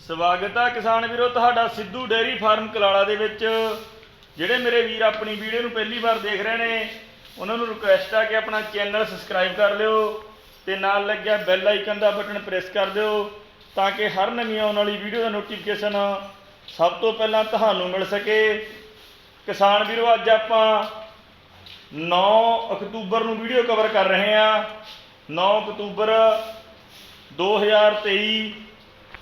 ਸਵਾਗਤ ਹੈ ਕਿਸਾਨ ਵੀਰੋ, ਤੁਹਾਡਾ ਸਿੱਧੂ ਡੇਅਰੀ ਫਾਰਮ ਕਲਾਲਾ ਦੇ ਵਿੱਚ। ਜਿਹੜੇ ਮੇਰੇ ਵੀਰ ਆਪਣੀ ਵੀਡੀਓ ਨੂੰ ਪਹਿਲੀ ਵਾਰ ਦੇਖ ਰਹੇ ਨੇ, ਉਹਨਾਂ ਨੂੰ ਰਿਕੁਐਸਟ ਆ ਕਿ ਆਪਣਾ ਚੈਨਲ ਸਬਸਕ੍ਰਾਈਬ ਕਰ ਲਿਓ ਤੇ ਨਾਲ ਲੱਗਿਆ ਬੈਲ ਆਈਕਨ ਦਾ ਬਟਨ ਪ੍ਰੈਸ ਕਰ ਦਿਓ ਤਾਂ ਕਿ ਹਰ ਨਵੀਂ ਆਉਣ ਵਾਲੀ ਵੀਡੀਓ ਦਾ ਨੋਟੀਫਿਕੇਸ਼ਨ ਸਭ ਤੋਂ ਪਹਿਲਾਂ ਤੁਹਾਨੂੰ ਮਿਲ ਸਕੇ। ਕਿਸਾਨ ਵੀਰੋ, ਅੱਜ ਆਪਾਂ 9 ਅਕਤੂਬਰ ਨੂੰ ਵੀਡੀਓ ਕਵਰ ਕਰ ਰਹੇ ਹਾਂ। 9 ਅਕਤੂਬਰ 2023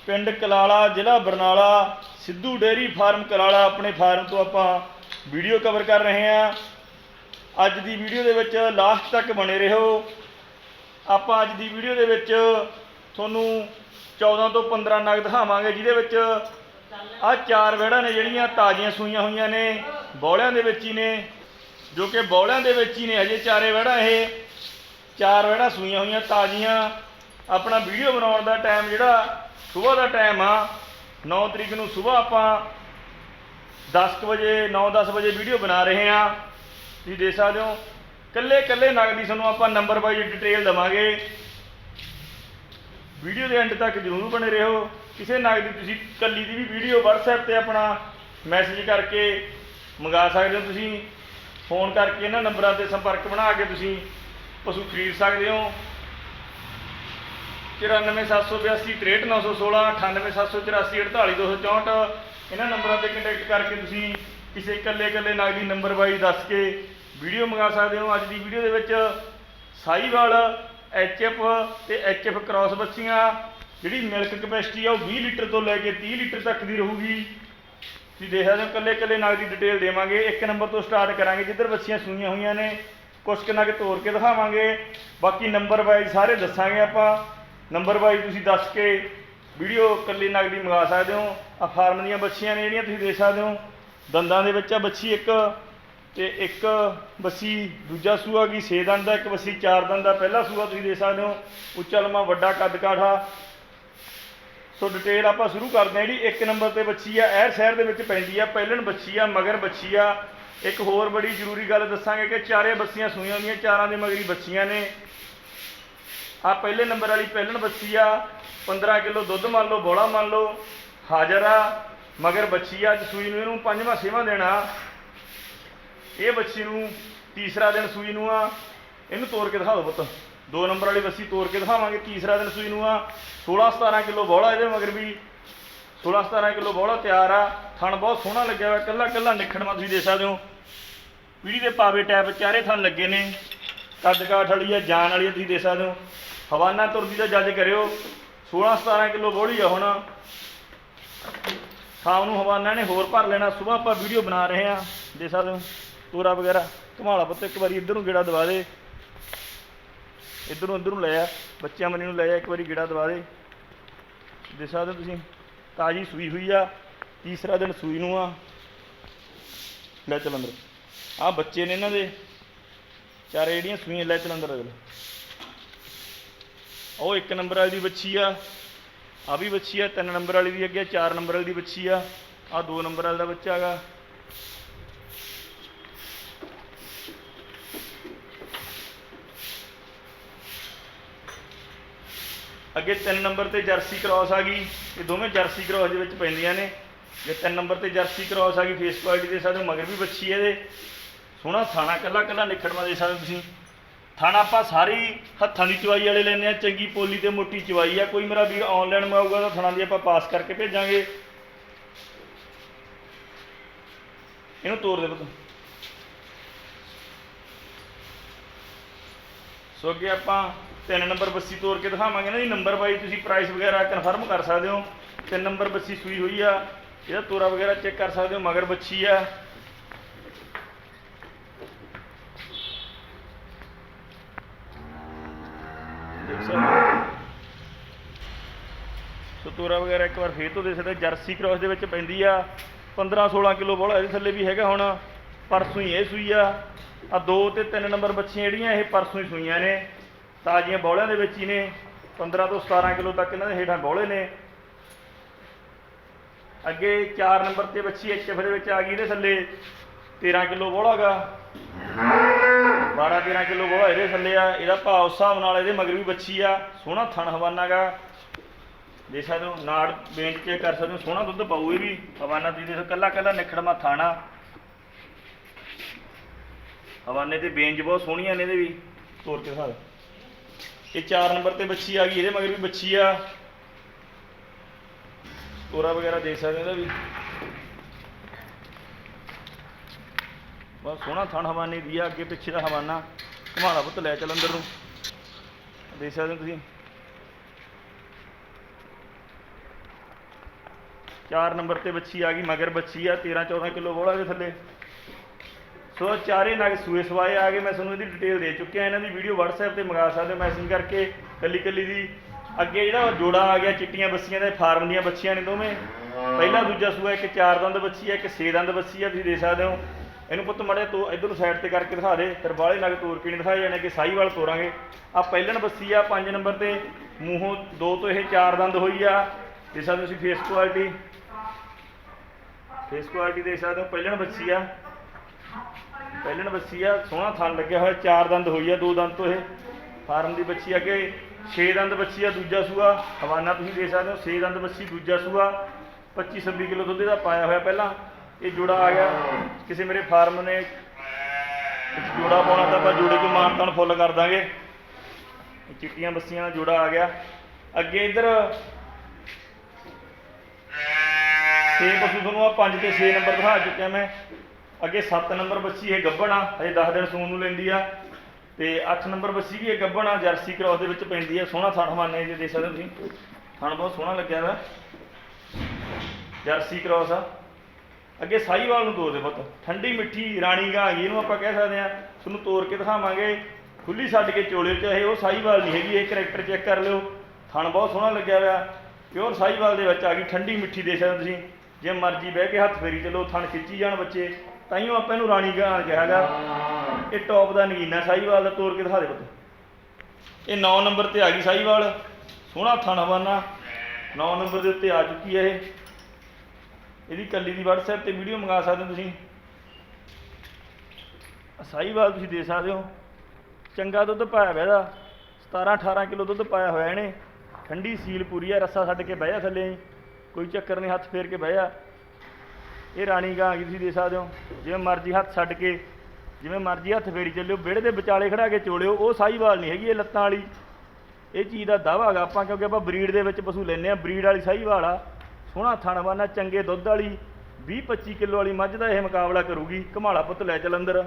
ਪਿੰਡ ਕਲਾਲਾ, ਜ਼ਿਲ੍ਹਾ ਬਰਨਾਲਾ, ਸਿੱਧੂ ਡੇਅਰੀ ਫਾਰਮ ਕਲਾਲਾ ਆਪਣੇ ਫਾਰਮ ਤੋਂ ਆਪਾਂ ਵੀਡੀਓ ਕਵਰ ਕਰ ਰਹੇ ਹਾਂ। ਅੱਜ ਦੀ ਵੀਡੀਓ ਦੇ ਵਿੱਚ ਲਾਸਟ ਤੱਕ ਬਣੇ ਰਹੋ। ਆਪਾਂ ਅੱਜ ਦੀ ਵੀਡੀਓ ਦੇ ਵਿੱਚ ਤੁਹਾਨੂੰ 14 ਤੋਂ 15 ਨਗ ਦਿਖਾਵਾਂਗੇ, ਜਿਹਦੇ ਵਿੱਚ ਆਹ ਚਾਰ ਵਹਿੜਾਂ ਨੇ ਜਿਹੜੀਆਂ ਤਾਜ਼ੀਆਂ ਸੂਈਆਂ ਹੋਈਆਂ ਨੇ, ਬੌਲਿਆਂ ਦੇ ਵਿੱਚ ਹੀ ਨੇ, ਜੋ ਕਿ ਬੌਲਿਆਂ ਦੇ ਵਿੱਚ ਹੀ ਨੇ, ਹਜੇ ਚਾਰੇ ਵਹਿੜਾਂ ਇਹ ਚਾਰ ਵਹਿੜਾਂ ਸੂਈਆਂ ਹੋਈਆਂ, ਤਾਜ਼ੀਆਂ। ਆਪਣਾ ਵੀਡੀਓ ਬਣਾਉਣ ਦਾ ਟਾਈਮ ਜਿਹੜਾ ਸਵੇਰ ਦਾ ਟਾਈਮ ਆ 9 ਤਰੀਕ ਨੂੰ ਸਵੇਰ ਆਪਾਂ 10 ਕੁ ਵਜੇ 9-10 ਵਜੇ ਵੀਡੀਓ ਬਣਾ ਰਹੇ ਹਾਂ। ਤੁਸੀਂ ਦੇਖ ਸਕਦੇ ਹੋ ਕੱਲੇ ਕੱਲੇ ਨਗ ਦੀ ਤੁਹਾਨੂੰ ਆਪਾਂ ਨੰਬਰ ਵਾਈਜ਼ ਡਿਟੇਲ ਦਵਾਂਗੇ। ਵੀਡੀਓ ਦੇ ਐਂਡ ਤੱਕ ਜ਼ਰੂਰ ਬਣੇ ਰਹੋ। ਕਿਸੇ ਨਗ ਦੀ ਤੁਸੀਂ ਕੱਲੀ ਦੀ ਵੀ ਵੀਡੀਓ WhatsApp ਤੇ ਆਪਣਾ ਮੈਸੇਜ ਕਰਕੇ ਮੰਗਾ ਸਕਦੇ ਹੋ ਤੁਸੀਂ। ਫੋਨ ਕਰਕੇ ਇਹਨਾਂ ਨੰਬਰਾਂ ਤੇ ਸੰਪਰਕ ਬਣਾ ਕੇ ਤੁਸੀਂ ਪਸ਼ੂ ਖਰੀਦ ਸਕਦੇ ਹੋ। 94782 98784 ਇਹਨਾਂ ਨੰਬਰਾਂ ਤੇ ਕੰਟੈਕਟ ਕਰਕੇ ਤੁਸੀਂ ਕਿਸੇ ਇਕੱਲੇ ਇਕੱਲੇ ਨਗ ਦੀ ਨੰਬਰ ਵਾਈਜ਼ ਦੱਸ ਕੇ ਵੀਡੀਓ ਮੰਗਾ ਸਕਦੇ ਹੋ। ਅੱਜ ਦੀ ਵੀਡੀਓ ਦੇ ਵਿੱਚ ਸਾਈਵਾਲ ਐਚਐਫ ਤੇ ਐਚਐਫ ਕ੍ਰਾਸ ਬੱਚੀਆਂ ਜਿਹੜੀ ਮਿਲਕ ਕਪੈਸਿਟੀ ਆ ਉਹ 20 ਲੀਟਰ ਤੋਂ ਲੈ ਕੇ 30 ਲੀਟਰ ਤੱਕ ਦੀ ਰਹੂਗੀ। ਤੁਸੀਂ ਦੇਖ ਸਕਦੇ ਹੋ ਕੱਲੇ ਕੱਲੇ ਨਗ ਦੀ ਡਿਟੇਲ ਦੇਵਾਂਗੇ। ਇੱਕ ਨੰਬਰ ਤੋਂ ਸਟਾਰਟ ਕਰਾਂਗੇ, ਜਿੱਧਰ ਬੱਚੀਆਂ ਸੂਈਆਂ ਹੋਈਆਂ ਨੇ, ਕੁਛ ਕੁ ਨਗ ਤੋੜ ਕੇ ਦਿਖਾਵਾਂਗੇ। ਬਾਕੀ ਨੰਬਰ ਵਾਈਜ਼ ਸਾਰੇ ਦੱਸਾਂਗੇ ਆਪਾਂ। ਨੰਬਰ ਵਾਈਜ਼ ਤੁਸੀਂ ਦੱਸ ਕੇ ਵੀਡੀਓ ਇਕੱਲੀ ਨਗਦੀ ਮੰਗਾ ਸਕਦੇ ਹੋ। ਆ ਫਾਰਮ ਦੀਆਂ ਬੱਚੀਆਂ ਨੇ ਜਿਹੜੀਆਂ ਤੁਸੀਂ ਦੇ ਸਕਦੇ ਹੋ। ਦੰਦਾਂ ਦੇ ਵਿੱਚ ਆ ਬੱਚੀ ਇੱਕ ਤੇ ਇੱਕ ਬੱਸੀ ਦੂਜਾ ਸੂਆ ਕੀ 6 ਦੰਦ ਦਾ ਇੱਕ ਬੱਸੀ 4 ਦੰਦ ਦਾ ਪਹਿਲਾ ਸੂਆ ਤੁਸੀਂ ਦੇ ਸਕਦੇ ਹੋ। ਉੱਚਾ ਲੰਮਾ ਵੱਡਾ ਕੱਦ ਕਾਠਾ। ਸੋ ਡਿਟੇਲ ਆਪਾਂ ਸ਼ੁਰੂ ਕਰਦੇ ਹਾਂ ਜਿਹੜੀ ਇੱਕ ਨੰਬਰ ਤੇ ਬੱਚੀ ਆ ਇਹ ਸ਼ਹਿਰ ਦੇ ਵਿੱਚ ਪੈਂਦੀ ਆ ਪਹਿਲਣ ਬੱਚੀ ਆ, ਮਗਰ ਬੱਚੀ ਆ। ਇੱਕ ਹੋਰ ਬੜੀ ਜ਼ਰੂਰੀ ਗੱਲ ਦੱਸਾਂਗੇ ਕਿ ਚਾਰੇ ਬੱਸੀਆਂ ਸੂਈਆਂ ਹੁੰਦੀਆਂ ਚਾਰਾਂ ਦੇ ਮਗਰੀ ਬੱਚੀਆਂ ਨੇ। ਆ ਪਹਿਲੇ ਨੰਬਰ ਵਾਲੀ ਪਹਿਲਣ ਬੱਚੀ ਆ 15 ਕਿਲੋ ਦੁੱਧ ਮੰਨ ਲਓ ਬੋਲਾ ਮੰਨ ਲਓ ਹਾਜ਼ਰ ਆ ਮਗਰ ਬੱਚੀ ਆ ਅੱਜ ਸੂਈ ਨੂੰ ਇਹਨੂੰ ਪੰਜਵਾਂ ਛੇਵਾਂ ਦੇਣਾ। ਇਹ ਬੱਚੀ ਨੂੰ ਤੀਸਰਾ ਦਿਨ ਸੂਈ ਨੂੰ ਆ ਇਹਨੂੰ ਤੋੜ ਕੇ ਦਿਖਾ ਦਿਓ ਪੁੱਤ। ਦੋ ਨੰਬਰ ਵਾਲੀ ਬੱਸੀ ਤੋੜ ਕੇ ਦਿਖਾਵਾਂਗੇ ਤੀਸਰਾ ਦਿਨ ਸੂਈ ਨੂੰ ਆ 16 17 ਕਿਲੋ ਬੋਲਾ ਇਹਦੇ ਮਗਰ ਵੀ। 16 17 ਕਿਲੋ ਬੋਲਾ ਤਿਆਰ ਆ ਥਣ ਬਹੁਤ ਸੋਹਣਾ ਲੱਗਿਆ ਹੋਇਆ ਕੱਲਾ ਕੱਲਾ ਨਿਖੜਵਾ ਤੁਸੀਂ ਦੇ ਸਕਦੇ ਹੋ। ਪੀੜੀ ਦੇ ਪਾਵੇ ਟੈਪ ਚਾਰੇ ਥਣ ਲੱਗੇ ਨੇ। ਕੱਦ ਕਾਠ ਵਾਲੀ ਆ ਜਾਨ ਵਾਲੀ ਆ, ਤੁਸੀਂ ਦੇ ਸਕਦੇ ਹੋ। ਹਵਾਨਾ ਤੁਰਦੀ ਦਾ ਜੱਜ ਕਰਿਓ। 16 17 ਕਿਲੋ ਬੋਲੀ ਆ ਹੁਣ। ਸ਼ਾਮ ਨੂੰ ਹਵਾਨਾ ਨੇ ਹੋਰ ਭਰ ਲੈਣਾ। ਸਵੇਰ ਆਪਾਂ ਵੀਡੀਓ ਬਣਾ ਰਹੇ ਆ। ਦੇ ਸਕਦੇ ਹੋ, ਤੋਰਾ ਵਗੈਰਾ। ਘੁਮਾਲਾ ਪੁੱਤ, ਇੱਕ ਵਾਰੀ ਇੱਧਰ ਨੂੰ ਗੇੜਾ ਦਵਾ ਦੇ। ਇੱਧਰ ਨੂੰ ਇੱਧਰ ਨੂੰ ਲੈ ਆ। ਬੱਚਿਆਂ ਮਨੀ ਨੂੰ ਲੈ ਆ, ਇੱਕ ਵਾਰੀ ਗੇੜਾ ਦਵਾ ਦੇ। ਦੇ ਸਕਦੇ ਹੋ ਤੁਸੀਂ, ਤਾਜੀ ਸੂਈ ਹੋਈ ਆ। ਤੀਸਰਾ ਦਿਨ ਸੂਈ ਨੂੰ ਆ। ਲੈ ਚੱਲ ਅੰਦਰ। ਆ ਬੱਚੇ ਨੇ ਇਹਨਾਂ ਦੇ। ਚਾਰੇ ਜਿਹੜੀਆਂ ਸੂਈਆਂ, ਲੈ ਚੱਲ ਅੰਦਰ ਅਗਲੇ ਉਹ ਇੱਕ ਨੰਬਰ ਵਾਲੀ ਦੀ ਬੱਚੀ ਆ ਆ ਵੀ ਬੱਚੀ ਆ, ਤਿੰਨ ਨੰਬਰ ਵਾਲੀ ਦੀ ਅੱਗੇ, ਚਾਰ ਨੰਬਰ ਵਾਲੀ ਦੀ ਬੱਚੀ ਆ ਆ ਦੋ ਨੰਬਰ ਵਾਲੇ ਦਾ ਬੱਚਾ ਹੈਗਾ। ਅੱਗੇ ਤਿੰਨ ਨੰਬਰ ਤੇ ਜਰਸੀ ਕ੍ਰਾਸ ਆ ਗਈ, ਇਹ ਦੋਵੇਂ ਜਰਸੀ ਕ੍ਰਾਸ ਦੇ ਵਿੱਚ ਪੈਂਦੀਆਂ ਨੇ। ਜੇ ਤਿੰਨ ਨੰਬਰ ਤੇ ਜਰਸੀ ਕ੍ਰਾਸ ਆ ਗਈ ਫੇਸ ਕੁਆਲਿਟੀ ਦੇ ਸਾਡੇ ਮਗਰ ਵੀ ਬੱਚੀ ਹੈ ਇਹਦੇ। ਸੋਹਣਾ ਥਾਣਾ ਕੱਲਾ ਕੱਲਾ ਨਿਖੜਵਾ ਦੇ ਸਕਦੇ ਤੁਸੀਂ। ਥਾਣਾ ਆਪਾਂ ਸਾਰੀ ਹੱਥਾਂ ਦੀ ਚਵਾਈ ਵਾਲੇ ਲੈਂਦੇ ਆ ਚੰਗੀ ਪੋਲੀ ਤੇ ਮੋਟੀ ਚਵਾਈ ਆ। ਕੋਈ ਮੇਰਾ ਵੀਰ ਆਨਲਾਈਨ ਮੰਗਾਊਗਾ ਤਾਂ ਥਾਣਾ ਦੀ ਆਪਾਂ ਪਾਸ ਕਰਕੇ ਭੇਜਾਂਗੇ। ਇਹਨੂੰ ਤੋੜ ਦੇ ਪੁੱਤ। ਸੋ ਅੱਗੇ ਆਪਾਂ ਤਿੰਨ ਨੰਬਰ ਬੱਸੀ ਤੋੜ ਕੇ ਦਿਖਾਵਾਂਗੇ ਨਾ ਜੀ। ਨੰਬਰ ਵਾਈ ਤੁਸੀਂ ਪ੍ਰਾਈਸ ਵਗੈਰਾ ਕਨਫਰਮ ਕਰ ਸਕਦੇ ਹੋ। ਤਿੰਨ ਨੰਬਰ ਬੱਸੀ ਸੂਈ ਹੋਈ ਆ। ਇਹਦਾ ਤੋਰਾ ਵਗੈਰਾ ਚੈੱਕ ਕਰ ਸਕਦੇ ਹੋ, ਮਗਰ ਬੱਚੀ ਆ। ਸਤੂਰਾ ਵਗੈਰਾ ਇੱਕ ਵਾਰ ਫੇਰ ਤੋਂ ਦੇ ਸਕਦੇ ਜਰਸੀ ਕ੍ਰਾਸ ਦੇ ਵਿੱਚ ਪੈਂਦੀ ਆ। 15 16 ਕਿਲੋ ਬੋਲਾ ਇਹਦੇ ਥੱਲੇ ਵੀ ਹੈਗਾ ਹੁਣ। ਪਰਸੋਂ ਹੀ ਇਹ ਸੂਈ ਆ। ਆ ਦੋ ਤੇ ਤਿੰਨ ਨੰਬਰ ਬੱਚੀਆਂ ਜਿਹੜੀਆਂ, ਇਹ ਪਰਸੋਂ ਹੀ ਸੂਈਆਂ ਨੇ। ਤਾਜ਼ੀਆਂ ਬੋਲਿਆਂ ਦੇ ਵਿੱਚ ਹੀ ਨੇ। 15 ਤੋਂ 17 ਕਿਲੋ ਤੱਕ ਇਹਨਾਂ ਦੇ ਹੇਠਾਂ ਬੋਲੇ ਨੇ। ਅੱਗੇ 4 ਨੰਬਰ ਤੇ ਬੱਚੀ ਐਚਐਫ ਦੇ ਵਿੱਚ ਆ ਗਈ ਇਹਦੇ ਥੱਲੇ। 13 ਕਿਲੋ ਬੋਲਾਗਾ 12 13 ਕਿਲੋ ਗੋਹਾ ਇਹਦੇ ਥੱਲੇ ਆ, ਇਹਦਾ ਭਾਅ ਉਸ ਹਿਸਾਬ ਨਾਲ ਇਹਦੇ ਮਗਰ ਵੀ ਬੱਚੀ ਆ, ਸੋਹਣਾ ਥਣ ਹਵਾਨਾ ਗਾ। ਦੇਖ ਸਕਦੇ ਹੋ, ਨਾੜ ਬੇਂਚ ਕੇ ਕਰ ਸਕਦੇ ਹੋ, ਸੋਹਣਾ ਦੁੱਧ ਪਾਊ ਇਹ ਵੀ, ਹਵਾਨਾ ਤੁਸੀਂ ਦੇਖੋ ਕੱਲਾ ਕੱਲਾ ਨਿਖੜਮਾ ਥਾਣਾ। ਹਵਾਨੇ ਤੇ ਬੇਂਜ ਬਹੁਤ ਸੋਹਣੀਆਂ ਨੇ ਇਹਦੇ ਵੀ, ਤੋਰ ਕੇ ਦਿਖਾ ਇਹ 4 ਨੰਬਰ ਤੇ ਬੱਚੀ ਆ ਗਈ, ਇਹਦੇ ਮਗਰ ਵੀ ਬੱਚੀ ਆ। ਤੋਰਾ ਵਗੈਰਾ ਦੇਖ ਸਕਦੇ ਹੋ ਇਹਦਾ ਵੀ। ਬਹੁਤ ਸੋਹਣਾ ਥਣ ਹਵਾਨੇ ਦੀ ਆ, ਅੱਗੇ ਪਿੱਛੇ ਦਾ ਹਵਾਨਾ। ਘੁਮਾਲਾ ਪੁੱਤ ਲੈ ਚੱਲ ਅੰਦਰ ਨੂੰ। ਦੇਖ ਸਕਦੇ ਹੋ ਤੁਸੀਂ। ਚਾਰ ਨੰਬਰ ਤੇ ਬੱਚੀ ਆ ਗਈ, ਮਗਰ ਬੱਚੀ ਆ 13 14 ਕਿਲੋ ਬੋਲਾ ਦੇ ਥੱਲੇ। ਸੋ ਚਾਰੇ ਨਗ ਸੂਏ ਸਵਾਏ ਆ ਗਏ, ਮੈਂ ਤੁਹਾਨੂੰ ਇਹਦੀ ਡਿਟੇਲ ਦੇ ਚੁੱਕਿਆ। ਇਹਨਾਂ ਦੀ ਵੀਡੀਓ WhatsApp ਤੇ ਮੰਗਾ ਸਕਦੇ ਹੋ ਮੈਸੇਜ ਕਰਕੇ ਕੱਲੀ ਕੱਲੀ ਦੀ। ਅੱਗੇ ਜਿਹੜਾ ਜੋੜਾ ਆ ਗਿਆ, ਚਿੱਟੀਆਂ ਬੱਸੀਆਂ ਦੇ, ਫਾਰਮ ਦੀਆਂ ਬੱਚੀਆਂ ਨੇ ਦੋਵੇਂ। ਪਹਿਲਾ ਦੂਜਾ ਸੂਆ, ਇੱਕ ਚਾਰ ਦੰਦ ਬੱਚੀ ਆ, ਇੱਕ ਛੇ ਦੰਦ ਬੱਚੀ ਆ, ਤੁਸੀਂ ਦੇਖ ਸਕਦੇ ਹੋ। ਇਹਨੂੰ ਪੁੱਤ ਮੜੇ ਤੋਂ ਇਧਰ ਨੂੰ ਸਾਈਡ ਤੇ ਕਰਕੇ ਦਿਖਾ ਦੇ ਫਿਰ ਬਾਹਲੇ ਤੋਰ ਕੇ ਨਹੀਂ ਦਿਖਾਏ ਜਾਣੇ ਕਿ ਸਾਈਵਾਲ ਤੋਰਾਂਗੇ। ਆ ਪਹਿਲਣ ਬੱਸੀ ਆ 5 ਨੰਬਰ ਤੇ, ਮੂੰਹੋਂ ਦੋ ਤੋਂ ਇਹ ਚਾਰ ਦੰਦ ਹੋਈ ਆ। ਦੇਖ ਸਕਦੇ ਹੋ ਤੁਸੀਂ ਫੇਸ ਕੁਆਲਿਟੀ ਫੇਸ ਕੁਆਲਿਟੀ ਦੇਖ ਸਕਦੇ ਹੋ, ਪਹਿਲਣ ਬੱਸੀ ਆ। ਪਹਿਲਣ ਬੱਸੀ ਆ, ਸੋਹਣਾ ਥਣ ਲੱਗਿਆ ਹੋਇਆ, ਚਾਰ ਦੰਦ ਹੋਈ ਆ, ਦੋ ਦੰਦ ਤੋਂ ਇਹ। ਫਾਰਮ ਦੀ ਬੱਚੀ ਅੱਗੇ 6 ਦੰਦ ਬੱਚੀ ਆ, ਦੂਜਾ ਸੂਆ। ਹਵਾਨਾ ਤੁਸੀਂ ਦੇਖ ਸਕਦੇ ਹੋ 6 ਦੰਦ ਬੱਚੀ ਦੂਜਾ ਸੂਆ। 25 26 ਕਿਲੋ ਦੁੱਧ ਦਾ ਪਾਇਆ ਹੋਇਆ ਪਹਿਲਾਂ। ਇਹ ਜੋੜਾ ਆ ਗਿਆ। ਕਿਸੇ ਮੇਰੇ ਫਾਰਮ ਨੇ ਜੋੜਾ ਪਾਉਣਾ ਤਾਂ ਆਪਾਂ ਜੋੜੇ ਤੋਂ ਮਾਨਤਾਨ ਫੁੱਲ ਕਰ ਦਾਂਗੇ। ਚਿੱਟੀਆਂ ਬੱਸੀਆਂ ਦਾ ਜੋੜਾ ਆ ਗਿਆ। ਅੱਗੇ ਇਧਰ ਛੇ ਪਸ਼ੂ ਤੁਹਾਨੂੰ ਆ 5 ਤੇ 6 ਨੰਬਰ ਦਿਖਾ ਚੁੱਕਿਆ ਮੈਂ। ਅੱਗੇ 7 ਨੰਬਰ ਬੱਚੀ ਇਹ ਗੱਭਣ ਆ, ਹਜੇ 10 ਦਿਨ ਸੂਣ ਨੂੰ ਲੈਂਦੀ ਆ। ਤੇ 8 ਨੰਬਰ ਬੱਚੀ ਵੀ ਇਹ ਗੱਭਣ ਆ, ਜਰਸੀ ਕ੍ਰਾਸ ਦੇ ਵਿੱਚ ਪੈਂਦੀ ਆ। ਸੋਹਣਾ ਥਣ ਹਮਾਨੇ ਜੇ ਦੇਖ ਸਕਦੇ ਹੋ ਤੁਸੀਂ। ਥਣ ਬਹੁਤ ਸੋਹਣਾ ਲੱਗਿਆ ਵਾ ਜਰਸੀ ਕ੍ਰਾਸ ਆ। ਅੱਗੇ ਸਾਈਵਾਲ ਨੂੰ ਤੋਰ ਦੇ ਪੁੱਤ। ਠੰਡੀ ਮਿੱਠੀ ਰਾਣੀ ਗਾਂ ਹੈਗੀ ਇਹਨੂੰ ਆਪਾਂ ਕਹਿ ਸਕਦੇ ਆ ਤੁਹਾਨੂੰ ਤੋਰ ਕੇ ਦਿਖਾਵਾਂਗੇ। ਖੁੱਲੀ ਛੱਡ ਕੇ ਚੋਲਿਓ ਚਾਹੇ ਉਹ ਸਾਈਵਾਲ ਨਹੀਂ ਹੈਗੀ ਇਹ ਕਰੈਕਟਰ ਚੈੱਕ ਕਰ ਲਿਓ। ਥਣ ਬਹੁਤ ਸੋਹਣਾ ਲੱਗਿਆ ਹੋਇਆ। ਪਿਓਰ ਸਾਈਵਾਲ ਦੇ ਵਿੱਚ ਆ ਗਈ ਠੰਡੀ ਮਿੱਠੀ ਦੇ ਸਕਦੇ ਤੁਸੀਂ। ਜੇ ਮਰਜ਼ੀ ਬਹਿ ਕੇ ਹੱਥ ਫੇਰੀ ਚੱਲੋ ਥਣ ਖਿੱਚੀ ਜਾਣ ਬੱਚੇ। ਤਾਈਓ ਆਪਾਂ ਇਹਨੂੰ ਰਾਣੀ ਗਾਂ ਕਿਹਾ ਹੈਗਾ। ਇਹ ਟੌਪ ਦਾ ਨਗੀਨਾ ਸਾਈਵਾਲ ਦਾ ਤੋਰ ਕੇ ਦਿਖਾ ਦੇ ਪੁੱਤ। ਇਹ 9 ਨੰਬਰ ਤੇ ਆ ਗਈ ਸਾਈਵਾਲ ਸੋਹਣਾ ਥਣ ਹਵਾਨਾ 9 ਨੰਬਰ ਦੇ ਉੱਤੇ ਆ ਚੁੱਕੀ ਹੈ ਇਹ। ਇਹਦੀ ਕੱਲੀ ਦੀ WhatsApp ਤੇ ਵੀਡੀਓ ਮੰਗਾ ਸਕਦੇ ਹੋ ਤੁਸੀਂ। ਸਾਈਵਾਲ ਤੁਸੀਂ ਦੇ ਸਕਦੇ ਹੋ। ਚੰਗਾ ਦੁੱਧ ਪਾਇਆ ਹੋਇਆ ਇਹਦਾ। 17 18 ਕਿਲੋ ਦੁੱਧ ਪਾਇਆ ਹੋਇਆ ਇਹਨੇ। ਠੰਡੀ ਸੀਲ ਪੂਰੀ ਆ, ਰੱਸਾ ਛੱਡ ਕੇ ਬਹਿ ਜਾ ਥੱਲੇ। ਕੋਈ ਚੱਕਰ ਨਹੀਂ, ਹੱਥ ਫੇਰ ਕੇ ਬਹਿ ਜਾ। ਇਹ ਰਾਣੀ ਗਾਂ ਹੈਗੀ ਤੁਸੀਂ ਦੇ ਸਕਦੇ ਹੋ? ਜਿਵੇਂ ਮਰਜ਼ੀ ਹੱਥ ਛੱਡ ਕੇ, ਜਿਵੇਂ ਮਰਜ਼ੀ ਹੱਥ ਫੇਰੀ ਚੱਲਿਓ। ਵਿਹੜੇ ਦੇ ਵਿਚਾਲੇ ਖੜਾ ਕੇ ਚੋਲਿਓ। ਉਹ ਸਾਈਵਾਲ ਨਹੀਂ ਹੈਗੀ, ਇਹ ਲੱਤਾਂ ਵਾਲੀ। ਇਹ ਚੀਜ਼ ਦਾ ਦਾਵਾ ਹੈਗਾ ਆਪਾਂ, ਕਿਉਂਕਿ ਆਪਾਂ ਬਰੀਡ ਦੇ ਵਿੱਚ ਪਸ਼ੂ ਲੈਨੇ ਆ ਬਰੀਡ ਵਾਲੀ ਸਾਈਵਾਲ ਆ। ਸੋਹਣਾ ਥਣਵਾਨਾ ਚੰਗੇ ਦੁੱਧ ਵਾਲੀ 20 25 ਕਿਲੋ ਵਾਲੀ ਮੱਝ ਦਾ ਇਹ ਮੁਕਾਬਲਾ ਕਰੂਗੀ। ਘਮਾਲਾ ਪੁੱਤ ਲੈ ਚੱਲ ਅੰਦਰ।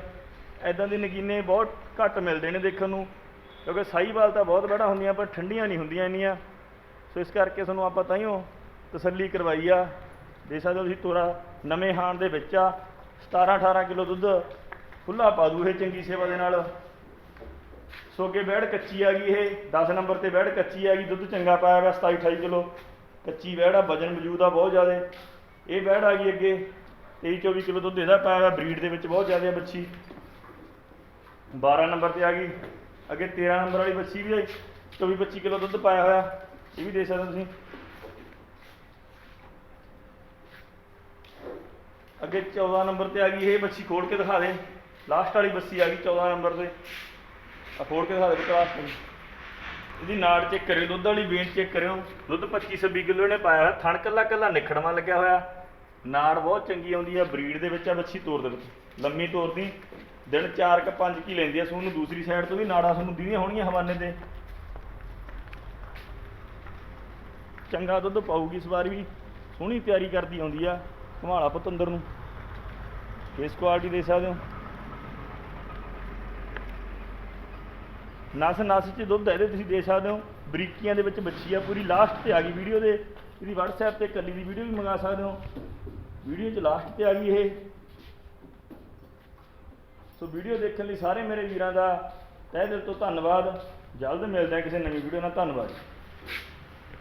ਐਦਾਂ ਦੇ ਨਗੀਨੇ ਬਹੁਤ ਘੱਟ ਮਿਲਦੇ ਨੇ ਦੇਖਣ ਨੂੰ, ਕਿਉਂਕਿ ਸਾਈਵਾਲ ਤਾਂ ਬਹੁਤ ਬੜਾ ਹੁੰਦੀਆਂ, ਪਰ ਠੰਡੀਆਂ ਨਹੀਂ ਹੁੰਦੀਆਂ ਇੰਨੀਆਂ। ਸੋ ਇਸ ਕਰਕੇ ਤੁਹਾਨੂੰ ਆਪਾਂ ਤਾਈਓ ਤਸੱਲੀ ਕਰਵਾਈ ਆ। ਦੇ ਸਕਦੇ ਹੋ ਤੁਸੀਂ ਤੋਰਾ ਨਵੇਂ ਹਾਣ ਦੇ ਵਿੱਚ ਆ। 17 18 ਕਿਲੋ ਦੁੱਧ ਖੁੱਲਾ ਪਾ ਦੂ ਇਹ ਚੰਗੀ ਸੇਵਾ ਦੇ ਨਾਲ। ਸੋ ਅੱਗੇ ਬੈੜ ਕੱਚੀ ਆ ਗਈ ਇਹ 10 ਨੰਬਰ ਤੇ ਬੈੜ ਕੱਚੀ ਆ ਗਈ, ਦੁੱਧ ਚੰਗਾ ਪਾਇਆ ਹੋਇਆ 27 28 ਕਿਲੋ। ਕੱਚੀ ਬੈੜ ਆ ਵਜਨ ਮੌਜੂਦ ਆ ਬਹੁਤ ਜ਼ਿਆਦਾ। ਇਹ ਬੈੜ ਆ ਗਈ ਅੱਗੇ 23 24 ਕਿਲੋ ਦੁੱਧ ਇਹਦਾ ਪਾਇਆ ਹੋਇਆ ਬਰੀਡ ਦੇ ਵਿੱਚ ਬਹੁਤ ਜ਼ਿਆਦਾ ਬੱਚੀ 12 ਨੰਬਰ ਤੇ ਆ ਗਈ। ਅੱਗੇ 13 ਨੰਬਰ ਵਾਲੀ ਬੱਚੀ ਵੀ ਹੈ 24 25 ਕਿਲੋ ਦੁੱਧ ਪਾਇਆ ਹੋਇਆ। ਇਹ ਵੀ ਦੇ ਸਕਦੇ ਤੁਸੀਂ। ਅੱਗੇ 14 ਨੰਬਰ ਤੇ ਆ ਗਈ। ਇਹ ਬੱਚੀ ਖੋਲ ਕੇ ਦਿਖਾ ਦੇ। ਲਾਸਟ ਵਾਲੀ ਬੱਸੀ ਆ ਗਈ 14 ਨੰਬਰ ਤੇ। ਆ ਖੋਲ ਕੇ ਦਿਖਾ ਦੇ ਕਲਾਸ ਤੇ ਇਹਦੀ ਨਾੜ ਚੈੱਕ ਕਰਿਓ, ਦੁੱਧ ਵਾਲੀ ਬੇਨ ਚੈੱਕ ਕਰਿਓ। ਦੁੱਧ 25 26 ਕਿਲੋ ਨੇ ਪਾਇਆ ਹੋਇਆ, ਥਣ ਕੱਲਾ ਕੱਲਾ ਨਿਖੜਵਾ ਲੱਗਿਆ ਹੋਇਆ। ਨਾੜ ਬਹੁਤ ਚੰਗੀ ਆਉਂਦੀ ਆ, ਬਰੀਡ ਦੇ ਵਿੱਚ ਆ ਬੱਚੀ ਤੋਰ ਦੇ ਵਿੱਚ। ਲੰਮੀ ਤੋਰਦੀ ਦਿਨ 4 ਕ 5 ਕੀ ਲੈਂਦੀ ਆ ਸੋ ਉਹਨੂੰ ਦੂਸਰੀ ਸਾਈਡ ਤੋਂ ਵੀ ਨਾੜਾਂ ਤੁਹਾਨੂੰ ਦੀਦੀਆਂ ਹੋਣਗੀਆਂ ਹਵਾਨੇ ਤੇ। ਚੰਗਾ ਦੁੱਧ ਪਾਊਗੀ ਇਸ ਵਾਰ ਵੀ। ਸੋਹਣੀ ਤਿਆਰੀ ਕਰਦੀ ਆਉਂਦੀ ਆ, ਘਮਾਲਾ ਪਤੰਦਰ ਨੂੰ। ਇਸ ਕੁਆਲਿਟੀ ਦੇ ਸਕਦੇ ਹੋ। ਨਸ ਨਸ ਚ ਦੁੱਧ ਇਹਦੇ ਤੁਸੀਂ ਦੇ ਸਕਦੇ ਹੋ, ਬਰੀਕੀਆਂ ਦੇ ਵਿੱਚ ਬੱਚੀ ਆ ਪੂਰੀ ਲਾਸਟ ਤੇ ਆ ਗਈ ਵੀਡੀਓ ਦੇ। ਇਹਦੀ WhatsApp ਤੇ ਕੱਲੀ ਦੀ ਵੀਡੀਓ ਵੀ ਮੰਗਾ ਸਕਦੇ ਹੋ। ਵੀਡੀਓ ਚ ਲਾਸਟ ਤੇ ਆ ਗਈ ਇਹ। ਸੋ ਵੀਡੀਓ ਦੇਖਣ ਲਈ ਸਾਰੇ ਮੇਰੇ ਵੀਰਾਂ ਦਾ ਤਹਿ ਦਿਲ ਤੋਂ ਧੰਨਵਾਦ। ਜਲਦ ਮਿਲਦੇ ਹਾਂ ਕਿਸੇ ਨਵੀਂ ਵੀਡੀਓ ਨਾਲ। ਧੰਨਵਾਦ